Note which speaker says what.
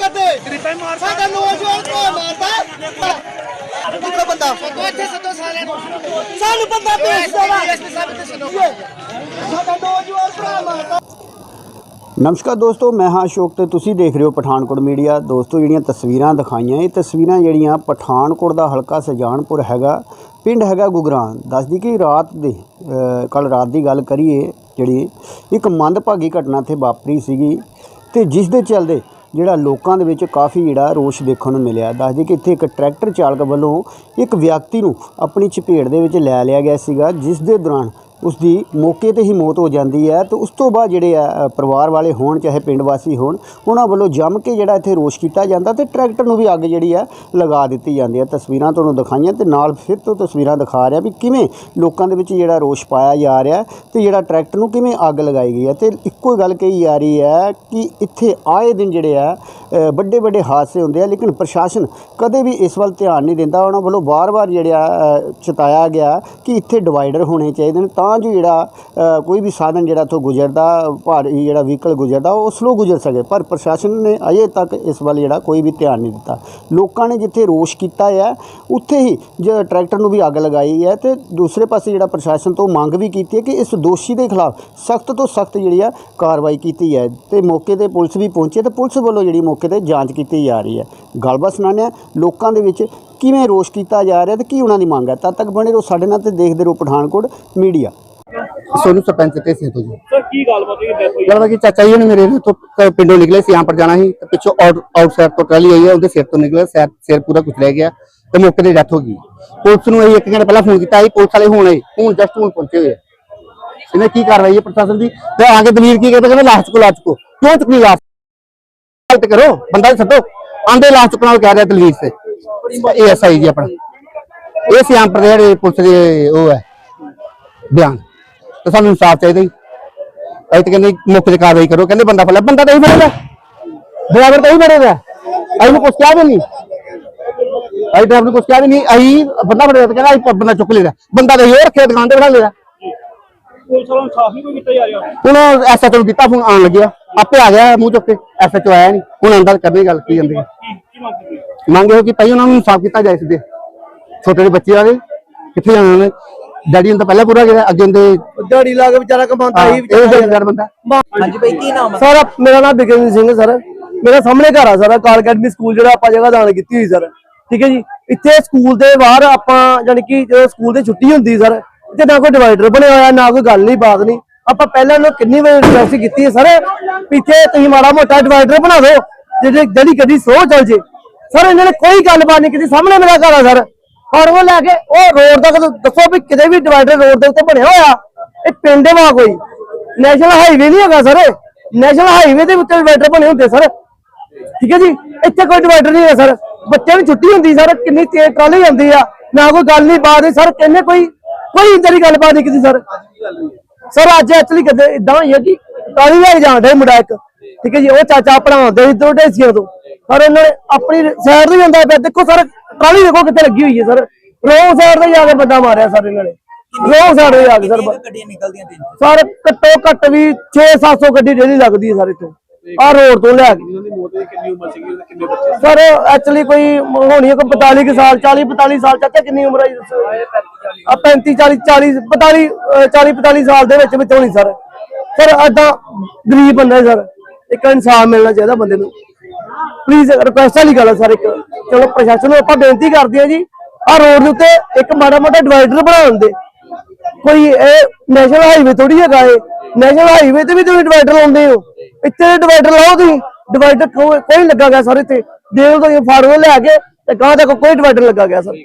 Speaker 1: ਓਏ ਗਰੀਬਾਂ ਮਾਰ ਸਾਡਾ ਨੌਜਵਾਨ ਕੋ ਮਾਰਦਾ ਕਿਹੜਾ ਬੰਦਾ।
Speaker 2: ਇੱਥੇ ਸੱਦੋ ਸਾਰਿਆਂ ਨੂੰ
Speaker 1: ਸਾਨੂੰ ਬੰਦਾ ਭੇਜ ਦੇਵਾ
Speaker 2: ਡੀਐਸਪੀ ਸਾਹਿਬ ਇੱਥੇ ਸੱਦੋ
Speaker 1: ਸਾਡਾ ਨੌਜਵਾਨ ਭਰਾ ਮਾਰਦਾ।
Speaker 3: ਨਮਸਕਾਰ ਦੋਸਤੋ ਮੈਂ ਹਾਂ ਅਸ਼ੋਕ ਤੇ ਤੁਸੀਂ ਦੇਖ ਰਹੇ ਹੋ ਪਠਾਨਕੋਟ ਮੀਡੀਆ। ਦੋਸਤੋ ਜਿਹੜੀਆਂ ਤਸਵੀਰਾਂ ਦਿਖਾਈਆਂ ਇਹ ਤਸਵੀਰਾਂ ਜਿਹੜੀਆਂ ਪਠਾਨਕੋਟ ਦਾ ਹਲਕਾ ਸਜਾਨਪੁਰ ਹੈਗਾ ਪਿੰਡ ਹੈਗਾ ਗੁਗਰਾਨ। ਦੱਸਦੀ ਕਿ ਰਾਤ ਦੇ ਕੱਲ ਰਾਤ ਦੀ ਗੱਲ ਕਰੀਏ ਜਿਹੜੀ ਇੱਕ ਮੰਦਭਾਗੀ ਘਟਨਾ ਇੱਥੇ ਵਾਪਰੀ ਸੀਗੀ ਤੇ ਜਿਸ ਦੇ ਚੱਲਦੇ ਜਿਹੜਾ ਲੋਕਾਂ ਦੇ ਵਿੱਚ ਕਾਫੀ ਜਿਹੜਾ ਰੋਸ਼ ਦੇਖਣ ਨੂੰ ਮਿਲਿਆ। ਦੱਸਦੀ ਕਿ ਇੱਥੇ ਇੱਕ ਟਰੈਕਟਰ ਚਾਲਕ ਵੱਲੋਂ ਇੱਕ ਵਿਅਕਤੀ ਨੂੰ ਆਪਣੀ ਚਪੇੜ ਦੇ ਵਿੱਚ ਲੈ ਲਿਆ ਗਿਆ ਸੀਗਾ, ਜਿਸ ਦੇ ਦੌਰਾਨ ਉਸ ਦੀ ਮੌਕੇ ਤੇ ਹੀ ਮੌਤ ਹੋ ਜਾਂਦੀ ਹੈ ਤੇ ਉਸ ਤੋਂ ਬਾਅਦ ਜਿਹੜੇ ਆ ਪਰਿਵਾਰ ਵਾਲੇ ਹੋਣ ਚਾਹੇ ਪਿੰਡ ਵਾਸੀ ਹੋਣ ਉਹਨਾਂ ਵੱਲੋਂ ਜੰਮ ਕੇ ਜਿਹੜਾ ਇੱਥੇ ਰੋਸ਼ ਕੀਤਾ ਜਾਂਦਾ ਤੇ ਟਰੈਕਟਰ ਨੂੰ ਵੀ ਅੱਗ ਜਿਹੜੀ ਆ ਲਗਾ ਦਿੱਤੀ ਜਾਂਦੀ ਹੈ। ਤਸਵੀਰਾਂ ਤੁਹਾਨੂੰ ਦਿਖਾਈਆਂ ਤੇ ਨਾਲ ਫਿਰ ਤੋਂ ਤਸਵੀਰਾਂ ਦਿਖਾ ਰਿਹਾ ਵੀ ਕਿਵੇਂ ਲੋਕਾਂ ਦੇ ਵਿੱਚ ਜਿਹੜਾ ਰੋਸ਼ ਪਾਇਆ ਜਾ ਰਿਹਾ ਤੇ ਜਿਹੜਾ ਟਰੈਕਟਰ ਨੂੰ ਕਿਵੇਂ ਅੱਗ ਲਗਾਈ ਗਈ ਹੈ। ਤੇ ਇੱਕੋ ਗੱਲ ਕਹੀ ਜਾ ਰਹੀ ਹੈ ਕਿ ਇੱਥੇ ਆਏ ਦਿਨ ਜਿਹੜੇ ਆ ਵੱਡੇ ਵੱਡੇ ਹਾਦਸੇ ਹੁੰਦੇ ਆ ਲੇਕਿਨ ਪ੍ਰਸ਼ਾਸਨ ਕਦੇ ਵੀ ਇਸ ਵੱਲ ਧਿਆਨ ਨਹੀਂ ਦਿੰਦਾ। ਉਹਨਾਂ ਵੱਲੋਂ ਵਾਰ-ਵਾਰ ਜਿਹੜਾ ਅ, ਚਿਤਾਇਆ ਗਿਆ ਕਿ ਇੱਥੇ ਡਿਵਾਈਡਰ ਹੋਣੇ ਚਾਹੀਦੇ ਨੇ ਤਾਂ ਤਾਂ ਜੋ ਜਿਹੜਾ ਕੋਈ ਵੀ ਸਾਧਨ ਜਿਹੜਾ ਇੱਥੋਂ ਗੁਜ਼ਰਦਾ, ਭਾਰੀ ਜਿਹੜਾ ਵਹੀਕਲ ਗੁਜ਼ਰਦਾ, ਉਹ ਸਲੋ ਗੁਜ਼ਰ ਸਕੇ। ਪਰ ਪ੍ਰਸ਼ਾਸਨ ਨੇ ਅਜੇ ਤੱਕ ਇਸ ਵੱਲ ਜਿਹੜਾ ਕੋਈ ਵੀ ਧਿਆਨ ਨਹੀਂ ਦਿੱਤਾ। ਲੋਕਾਂ ਨੇ ਜਿੱਥੇ ਰੋਸ਼ ਕੀਤਾ ਹੈ ਉੱਥੇ ਹੀ ਜਿਹੜਾ ਟਰੈਕਟਰ ਨੂੰ ਵੀ ਅੱਗ ਲਗਾਈ ਹੈ ਤੇ ਦੂਸਰੇ ਪਾਸੇ ਜਿਹੜਾ ਪ੍ਰਸ਼ਾਸਨ ਤੋਂ ਮੰਗ ਵੀ ਕੀਤੀ ਹੈ ਕਿ ਇਸ ਦੋਸ਼ੀ ਦੇ ਖਿਲਾਫ ਸਖਤ ਤੋਂ ਸਖਤ ਜਿਹੜੀ ਆ ਕਾਰਵਾਈ ਕੀਤੀ ਹੈ ਤੇ ਮੌਕੇ ਤੇ ਪੁਲਿਸ ਵੀ ਪਹੁੰਚੀ ਹੈ ਤੇ ਪੁਲਿਸ ਵੱਲੋਂ ਜਿਹੜੀ ਮੌਕੇ ਤੇ ਜਾਂਚ ਕੀਤੀ ਜਾ ਰਹੀ ਹੈ ਗੱਲਬਾਤ ਸੁਣਾਉਂਦੇ ਹਾਂ ਲੋਕਾਂ ਦੇ ਵਿੱਚ ਕਿਵੇਂ ਰੋਸ਼ ਕੀਤਾ ਜਾ ਰਿਹਾ ਤੇ ਕੀ ਉਹਨਾਂ ਦੀ ਮੰਗ ਹੈ? ਤਦ ਤੱਕ ਬਣੇ ਰਹੋ ਸਾਡੇ ਨਾਲ ਤੇ ਦੇਖਦੇ ਰਹੋ ਪਠਾਨਕੋਟ ਮੀਡੀਆ।
Speaker 4: ਸੋਨੂੰ ਸਰਪੰਚ ਤੇ ਸੀ ਤੋਂ ਜੀ?
Speaker 5: ਸਰ ਕੀ ਗੱਲਬਾਤ ਹੋਈ? ਡੈਥ ਹੋਈ?
Speaker 4: ਲੱਗਦਾ ਕਿ ਚਾਚਾ ਜੀ ਨੇ ਮੇਰੇ ਨੇ ਤੋਂ ਕ- ਪਿੰਡੋਂ ਨਿਕਲੇ ਸੀ ਪਰ ਜਾਣਾ ਸੀ ਤੇ ਪਿੱਛੋਂ ਆਊਟ ਸਾਈਡ ਤੋਂ ਟਰਾਲੀ ਆਈ ਹੈ ਉਹਦੇ ਸਿਰ ਤੋਂ ਨਿਕਲਿਆ ਸਿਰ ਸਿਰ ਪੂਰਾ ਕੁਚਲਿਆ ਗਿਆ ਤੇ ਮੌਕੇ ਤੇ ਡੈਥ ਹੋ ਗਈ। ਪੁਲਿਸ ਨੂੰ ਅਸੀਂ ਇੱਕ ਘੰਟੇ ਪਹਿਲਾਂ ਫੋਨ ਕੀਤਾ ਸੀ ਪੁਲਿਸ ਵਾਲੇ ਹੁਣ ਆਏ ਹੁਣ ਜਸਟ ਹੁਣ ਪਹੁੰਚੇ ਹੋਏ। ਇਹਨੇ ਕੀ ਕਾਰਵਾਈ ਹੈ ਪ੍ਰਸ਼ਾਸਨ ਦੀ? ਤੇ ਆ ਕੇ ਦਲੀਲ ਕੀ ਕਹਿੰਦੇ ਕਹਿੰਦੇ ਲਾਸ਼ ਚੁੱਕੋ ਲਾਸ਼ ਚੁੱਕੋ। ਕਿਉਂ ਗਲਤ ਕਰੋ ਬੰਦਾ ਛੱਡੋ। ਆਂਦੇ ਲਾਸ਼ ਚੁੱਕਣਾ ਕਹਿ ਰਿਹਾ ਦਲੀਲ ਤੇ। ਇਹ ਐਸਆਈ ਜੀ ਆਪਣਾ। ਇਹ ਸਿਆਮ ਪ੍ਰਦੇਸ਼ ਪੁਲਿਸ ਦੇ ਉਹ ਹੈ ਬਿਆਨ। ਤੇ ਸਾਨੂੰ ਇਨਸਾਫ ਚਾਹੀਦਾ ਜੀ। ਅਸੀਂ ਤਾਂ ਕਹਿੰਦੇ ਮੌਕੇ ਤੇ ਕਾਰਵਾਈ ਕਰੋ। ਕਹਿੰਦੇ ਬੰਦਾ ਫੜਿਆ ਬੰਦਾ ਤਾਂ ਹੀ ਫੜੇਗਾ ਡਰਾਈਵਰ ਤਾਂ ਹੀ ਫੜੇਗਾ ਅਸੀਂ ਨੂੰ ਕੁਛ ਕਿਹਾ ਵੀ ਨਹੀਂ। ਅਸੀਂ ਡਰਾਈਵਰ ਨੂੰ ਕੁਛ ਕਿਹਾ ਵੀ ਨਹੀਂ। ਅਸੀਂ ਬੰਦਾ ਫੜਿਆ ਤਾਂ ਕਹਿੰਦਾ ਅਸੀਂ ਬੰਦਾ ਚੁੱਕ ਲਿਆ। ਬੰਦਾ ਤਾਂ ਹੋਰ ਰੱਖਿਆ ਦੁਕਾਨ ਤੇ ਬਣਾ ਲਿਆ।
Speaker 5: ਪੁਲਿਸ ਵੱਲੋਂ ਇਨਸਾਫ ਨਹੀਂ ਕੋਈ ਕੀਤਾ ਜਾ ਰਿਹਾ।
Speaker 4: ਹੁਣ ਐਸਐਚਓ ਨੂੰ ਕੀਤਾ ਫੋਨ ਆਉਣ ਲੱਗਿਆ। ਆਪੇ ਆ ਗਿਆ ਮੂੰਹ ਚੁੱਕ ਕੇ। ਐਸਐਚਓ ਆਇਆ ਨਹੀਂ। ਹੁਣ ਅੰਦਰ ਕਰਨੀ ਗੱਲ ਕੀ ਜਾਂਦੇ
Speaker 5: ਕੀ ਮੰਗ ਕੀਤੀ
Speaker 4: ਮੰਗੇ ਹੋ ਕਿ ਭਾਈ ਉਹਨਾਂ ਨੂੰ ਇਨਸਾਫ ਕੀਤਾ ਜਾਏ ਸਿੱਧੇ ਛੋਟੇ ਜਿਹੇ ਬੱਚੇ ਆਵੇ ਕਿੱਥੇ ਜਾਣਾ ਉਹਨੇ? ਡੈਡੀ ਨੂੰ ਤਾਂ ਪਹਿਲਾਂ ਪੂਰਾ ਗਿਆ ਅੱਗੇ ਹੁੰਦੇ
Speaker 1: ਦਿਹਾੜੀ ਲਾ ਕੇ ਵਿਚਾਰਾ ਕਮਾਉਂਦਾ
Speaker 4: ਇਹ
Speaker 1: ਸੀ
Speaker 4: ਜਨਗਰ ਬੰਦਾ।
Speaker 2: ਹਾਂਜੀ ਬਈ ਕੀ ਨਾਮ ਹੈ
Speaker 1: ਸਰ ਮੇਰਾ ਨਾਮ ਬਿਕਰਮ ਸਿੰਘ ਸਰ। ਮੇਰਾ ਸਾਹਮਣੇ ਘਰ ਆ ਸਰ ਕਾਰ ਅਕੈਡਮੀ ਸਕੂਲ ਜਿਹੜਾ ਆਪਾਂ ਜਗ੍ਹਾ ਦਾਨ ਕੀਤੀ ਹੋਈ ਸਰ। ਠੀਕ ਹੈ ਜੀ? ਇੱਥੇ ਸਕੂਲ ਦੇ ਬਾਹਰ ਆਪਾਂ ਜਾਣੀ ਕਿ ਜਦੋਂ ਸਕੂਲ ਦੀ ਛੁੱਟੀ ਹੁੰਦੀ ਸਰ ਇੱਥੇ ਨਾ ਕੋਈ ਡਿਵਾਈਡਰ ਬਣਿਆ ਹੋਇਆ ਨਾ ਕੋਈ ਗੱਲ ਨਹੀਂ ਬਾਤ ਨਹੀਂ। ਆਪਾਂ ਪਹਿਲਾਂ ਨੂੰ ਕਿੰਨੀ ਵਾਰ ਰਿਕਵੈਸਟ ਕੀਤੀ ਹੈ ਸਰ ਪਿੱਛੇ ਤੁਸੀਂ ਮਾੜਾ ਮੋਟਾ ਡਿਵਾਈਡਰ ਬਣਾ ਦਿਓ ਜਿਹੜੇ ਜਿਹੜੀ ਗੱਡੀ ਸੋ ਚੱਲ ਜੇ। ਸਰ, ਇਹਨਾਂ ਨੇ ਕੋਈ ਗੱਲਬਾਤ ਨਹੀਂ ਕੀਤੀ, ਸਾਹਮਣੇ ਮੇਰਾ ਘਰ ਆ ਸਰ। ਔਰ ਉਹ ਲੈ ਕੇ, ਉਹ ਰੋਡ ਤੱਕ ਦੱਸੋ ਵੀ ਕਿਤੇ ਵੀ ਡਿਵਾਈਡਰ ਰੋਡ ਦੇ ਉੱਤੇ ਬਣਿਆ ਹੋਇਆ। ਇਹ ਪਿੰਡ ਦੇ ਵਾ ਕੋਈ। ਨੈਸ਼ਨਲ ਹਾਈਵੇ ਨਹੀਂ ਹੈਗਾ ਸਰ ਨੈਸ਼ਨਲ ਹਾਈਵੇ ਦੇ ਉੱਤੇ ਡਿਵਾਈਡਰ ਬਣੇ ਹੁੰਦੇ ਸਰ। ਠੀਕ ਹੈ ਜੀ? ਇੱਥੇ ਕੋਈ ਡਿਵਾਈਡਰ ਨਹੀਂ ਹੈ ਸਰ। ਬੱਚਿਆਂ ਨੂੰ ਛੁੱਟੀ ਹੁੰਦੀ ਸਰ, ਕਿੰਨੀ ਤੇਜ਼ ਟਰਾਲੀ ਆਉਂਦੀ ਆ। ਨਾ ਕੋਈ ਗੱਲ ਨਹੀਂ ਬਾਤ ਨਹੀਂ ਸਰ, ਕਹਿੰਦੇ ਕੋਈ ਕੋਈ ਇੰਦਰ ਦੀ ਗੱਲਬਾਤ ਨਹੀਂ ਕੀਤੀ ਸਰ। ਸਰ, ਅੱਜ ਐਕਚੁਅਲੀ ਕਦੇ ਇਦਾਂ ਹੋਈ ਹੈ ਕਿ ਟਰਾਲੀ ਲੈ ਕੇ ਜਾਣ ਡੇ ਮੁੰਡਾ ਇੱਕ। ਠੀਕ ਹੈ ਜੀ ਉਹ ਚਾਚਾ ਪੜਾਉਂਦੇ ਸੀ ਦੋ ਢੇਸੀਆਂ ਤੋਂ ਪਰ ਉਹਨਾਂ ਨੇ ਆਪਣੀ ਸਾਈਡ ਤੋਂ ਜਾਂਦਾ ਪਿਆ। ਦੇਖੋ ਸਰ ਟਰਾਲੀ ਦੇਖੋ ਕਿੱਥੇ ਲੱਗੀ ਹੋਈ ਹੈ ਸਰ। ਰੋਂਗ ਸਾਈਡ ਤੇ ਜਾ ਕੇ ਬੰਦਾ ਮਾਰਿਆ ਸਰ ਇਹਨਾਂ ਨੇ। ਰੋਂਗ ਸਾਈਡ ਤੇ ਜਾ ਕੇ ਸਰ।
Speaker 2: ਗੱਡੀਆਂ ਨਿਕਲਦੀਆਂ ਚ?
Speaker 1: ਸਰ ਘੱਟੋ ਘੱਟ ਵੀ 6-700 ਗੱਡੀ ਡੇਲੀ ਲੱਗਦੀ ਹੈ ਸਰ ਇੱਥੋਂ। ਆਹ ਰੋਡ ਤੋਂ ਲਿਆ ਕੇ।
Speaker 5: ਉਹਨਾਂ ਦੀ ਮੌਤ ਦੀ ਕਿੰਨੀ ਉਮਰ ਸੀਗੀ ਉਹਦੇ ਕਿੰਨੇ ਬੱਚੇ
Speaker 1: ਸਰ ਐਕਚੁਅਲੀ ਕੋਈ ਹੋਣੀ ਹੈ ਕੋਈ 45 ਕੁ ਸਾਲ 40 45 ਸਾਲ। ਚਾਚਾ ਕਿੰਨੀ ਉਮਰ ਹੈ ਆ 35 40 40 45 40 45 ਸਾਲ ਦੇ ਵਿੱਚ ਵਿੱਚ ਹੋਣੀ ਸਰ। ਸਰ ਏਦਾਂ ਗਰੀਬ ਬੰਦਾ ਹੈ ਸਰ। ਇੱਕ ਇਨਸਾਫ ਮਿਲਣਾ ਚਾਹੀਦਾ ਬੰਦੇ ਨੂੰ। ਪਲੀਜ਼ ਰਿਕੁਐਸਟ ਵਾਲੀ ਗੱਲ ਸਰ, ਇੱਕ। ਚਲੋ, ਪ੍ਰਸ਼ਾਸਨ ਨੂੰ ਆਪਾਂ ਬੇਨਤੀ ਕਰਦੇ ਹਾਂ ਜੀ ਆ ਰੋਡ ਦੇ ਉੱਤੇ ਇੱਕ ਮਾੜਾ ਮੋਟਾ ਡਿਵਾਈਡਰ ਬਣਾਉਣ ਦੇ। ਕੋਈ ਇਹ ਨੈਸ਼ਨਲ ਹਾਈਵੇ ਥੋੜੀ ਹੈਗਾ ਏ ਨੈਸ਼ਨਲ ਹਾਈਵੇ ਤੇ ਵੀ ਤੁਸੀਂ ਡਿਵਾਈਡਰ ਲਾਉਂਦੇ ਹੋ। ਇੱਥੇ ਡਿਵਾਈਡਰ ਲਾਓ ਤੁਸੀਂ। ਡਿਵਾਈਡਰ ਕੋਈ ਲੱਗਾ ਗਿਆ ਸਰ ਇੱਥੇ। ਦੇਖ ਲਓ ਤੁਸੀਂ ਫਾਰਵਰਡ ਲੈ ਕੇ ਤੇ ਗਾਂ ਤੱਕ ਕੋਈ ਡਿਵਾਈਡਰ ਲੱਗਾ ਗਿਆ ਸਰ।